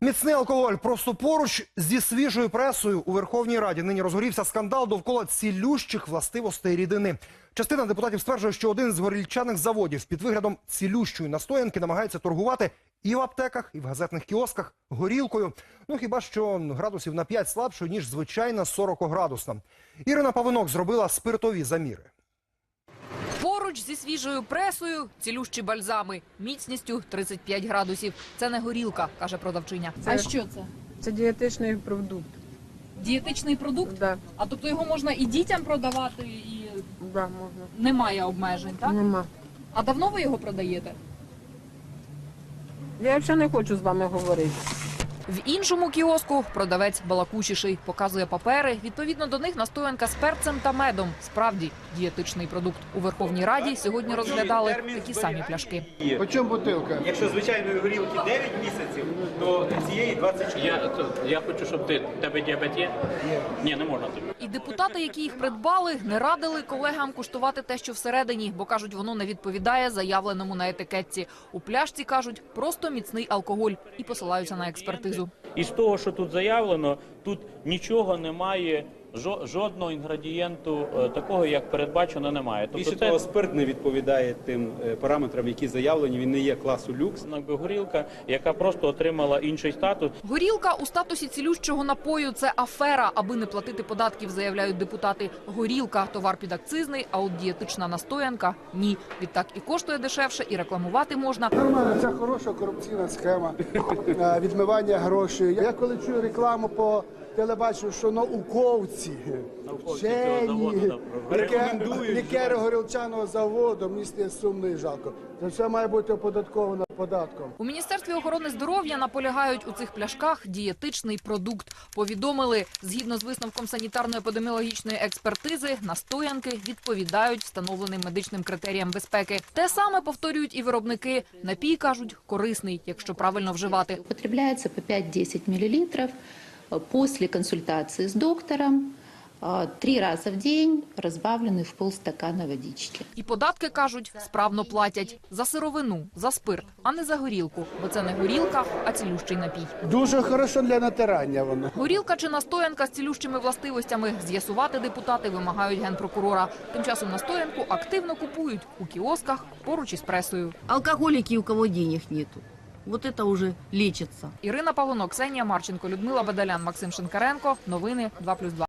Міцний алкоголь просто поруч зі свіжою пресою у Верховній Раді. Нині розгорівся скандал довкола цілющих властивостей рідини. Частина депутатів стверджує, що один з горільчаних заводів під виглядом цілющої настоянки намагається торгувати і в аптеках, і в газетних кіосках горілкою. Ну хіба що градусів на 5 слабшою, ніж звичайна 40-градусна. Ірина Павинок зробила спиртові заміри. Поруч зі свіжою пресою цілющі бальзами міцністю 35 градусів. Це не горілка, каже продавчиня. Це- А що це? Це дієтичний продукт. Дієтичний продукт? Да, А тобто його можна і дітям продавати, і да, можна. немає обмежень, так? Нема. А давно ви його продаєте? Я взагалі не хочу з вами говорити. В іншому кіоску продавець балакучіший показує папери. Відповідно до них настоянка з перцем та медом. Справді дієтичний продукт у Верховній Раді сьогодні розглядали такі самі пляшки. По чому бутилка? Якщо звичайної горілки 9 місяців, то цієї 24. Я, то- я хочу, щоб ти тебе діабет є? Ні, не можна тобі. І депутати, які їх придбали, не радили колегам куштувати те, що всередині, бо кажуть, воно не відповідає заявленому на етикетці. У пляшці кажуть просто міцний алкоголь і посилаються на експертизу. І з того, що тут заявлено, тут нічого немає, жодного інгредієнту е, такого, як передбачено, немає. Тобто Більше це того, спирт не відповідає тим е, параметрам, які заявлені. Він не є класу люкс. горілка, яка просто отримала інший статус. Горілка у статусі цілющого напою це афера, аби не платити податків, заявляють депутати. Горілка товар підакцизний, а от дієтична настоянка ні. Відтак і коштує дешевше, і рекламувати можна. Нормально, це хороша корупційна схема е, відмивання грошей. Я коли чую рекламу по телебаченню, що науковці, Науковці цього заводу, вчені, да, рекомендують лікери горілчаного заводу, мені стає сумно і жалко. Це все має бути оподатковано податком. У міністерстві охорони здоров'я наполягають у цих пляшках дієтичний продукт. Повідомили, згідно з висновком санітарно-епідеміологічної експертизи, настоянки відповідають встановленим медичним критеріям безпеки. Те саме повторюють і виробники. Напій кажуть, корисний, якщо правильно вживати. Употребляется по 5-10 миллилитров э, после консультации с доктором три раза в день, разбавленный в полстакана водички. І податки кажуть, справно платять за сировину, за спирт, а не за горілку, бо це не горілка, а цілющий напій. Дуже хорошо для натирання воно. Горілка чи настоянка з цілющими властивостями з'ясувати депутати вимагають генпрокурора. Тим часом настоянку активно купують у кіосках поруч із пресою. алкоголики, у кого денег нету. Вот это уже лечится. Ірина Павлонок, Ксенія Марченко, Людмила Бадалян, Максим Шинкаренко. Новини 2+,2.